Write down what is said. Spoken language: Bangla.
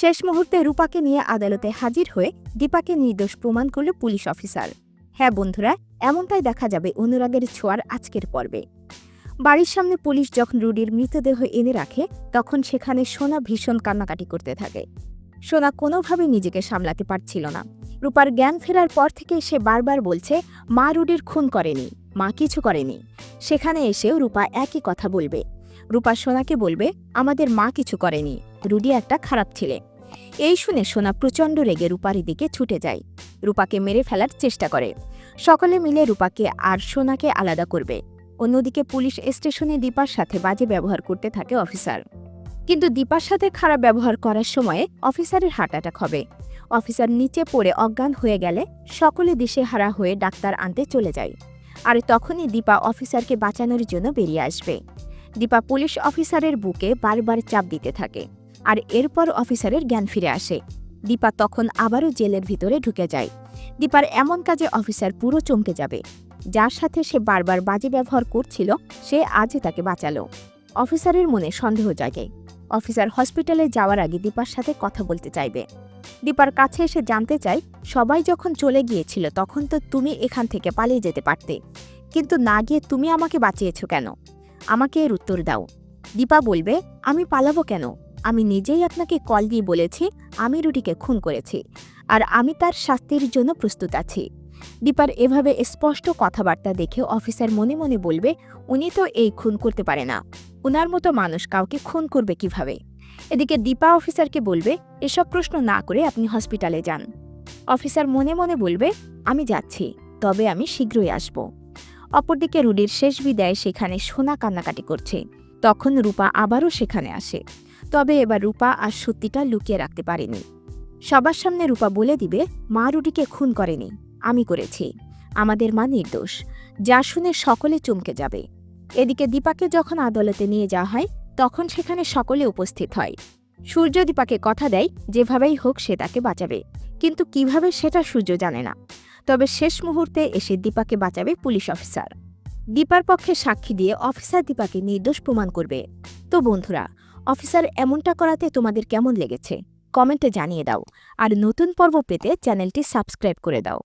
শেষ মুহূর্তে রূপাকে নিয়ে আদালতে হাজির হয়ে দীপাকে নির্দোষ প্রমাণ করল পুলিশ অফিসার। হ্যাঁ বন্ধুরা, এমনটাই দেখা যাবে অনুরাগের ছোঁয়ার আজকের পর্বে। বাড়ির সামনে পুলিশ যখন রুডির মৃতদেহ এনে রাখে, তখন সেখানে সোনা ভীষণ কান্নাকাটি করতে থাকে। সোনা কোনোভাবে নিজেকে সামলাতে পারছিল না। রূপার জ্ঞান ফেরার পর থেকে সে বারবার বলছে, মা রুডির খুন করেনি, মা কিছু করেনি। সেখানে এসেও রূপা একই কথা বলবে। রূপা সোনাকে বলবে, আমাদের মা কিছু করেনি। রুডি একটা খারাপ ছেলে। এই শুনে সোনা প্রচণ্ড রেগে রূপার দিকে ছুটে যায়। রূপাকে মেরে ফেলার চেষ্টা করে। সকলে মিলে রূপাকে আর সোনাকে আলাদা করবে। অন্যদিকে পুলিশ স্টেশনে দীপার সাথে বাজে ব্যবহার করতে থাকে অফিসার। কিন্তু দীপার সাথে খারাপ ব্যবহার করার সময়ে অফিসারের হার্ট অ্যাটাক হবে। অফিসার নিচে পড়ে অজ্ঞান হয়ে গেলে সকলে দিশেহারা হয়ে ডাক্তার আনতে চলে যায়। আর তখনই দীপা অফিসারকে বাঁচানোর জন্য বেরিয়ে আসবে। দীপা পুলিশ অফিসারের বুকে বারবার চাপ দিতে থাকে। আর এরপর অফিসারের জ্ঞান ফিরে আসে। দীপা তখন আবারও জেলের ভিতরে ঢুকে যায়। দীপার এমন কাজে অফিসার পুরো চমকে যাবে। যার সাথে সে বারবার বাজে ব্যবহার করছিল, সে আজই তাকে বাঁচালো। অফিসারের মনে সন্দেহ জাগে। অফিসার হসপিটালে যাওয়ার আগে দীপার সাথে কথা বলতে চাইবে। দীপার কাছে এসে জানতে চাই সবাই যখন চলে গিয়েছিল তখন তো তুমি এখান থেকে পালিয়ে যেতে পারতে। কিন্তু না গিয়ে তুমি আমাকে বাঁচিয়েছ কেন? আমাকে এর উত্তর দাও। দীপা বলবে, আমি পালাবো কেন? আমি নিজেই আপনাকে কল দিয়ে বলেছি, আমি রুটিকে খুন করেছি আর আমি তার শাস্তির জন্য প্রস্তুত আছি। দীপার এভাবে স্পষ্ট কথাবার্তা দেখে অফিসার মনে মনে বলবে, উনি তো এই খুন করতে পারে না। উনার মতো মানুষ কাউকে খুন করবে কীভাবে? এদিকে দীপা অফিসারকে বলবে, এসব প্রশ্ন না করে আপনি হসপিটালে যান। অফিসার মনে মনে বলবে, আমি যাচ্ছি, তবে আমি শীঘ্রই আসব। অপরদিকে রুডির শেষ বিদায় সেখানে সোনা কান্নাকাটি করছে। তখন রূপা আবারও সেখানে আসে। তবে এবার রূপা আর সত্যিটা লুকিয়ে রাখতে পারেনি। সবার সামনে রূপা বলে দিবে, মা রুডিকে খুন করেনি। আমি করেছি। আমাদের মা নির্দোষ। যা শুনে সকলে চমকে যাবে। এদিকে দীপাকে যখন আদালতে নিয়ে যাওয়া হয়, তখন সেখানে সকলে উপস্থিত হয়। সূর্য দীপাকে কথা দেয়, যেভাবেই হোক সে তাকে বাঁচাবে। কিন্তু কীভাবে সেটা সূর্য জানে না। তবে শেষ মুহূর্তে এসে দীপাকে বাঁচাবে পুলিশ অফিসার। দীপার পক্ষে সাক্ষী দিয়ে অফিসার দীপাকে নির্দোষ প্রমাণ করবে। তো বন্ধুরা অফিসার এমনটা করাতে তোমাদের কেমন লেগেছে? কমেন্টে জানিয়ে দাও। আর নতুন পর্ব পেতে চ্যানেলটি সাবস্ক্রাইব করে দাও।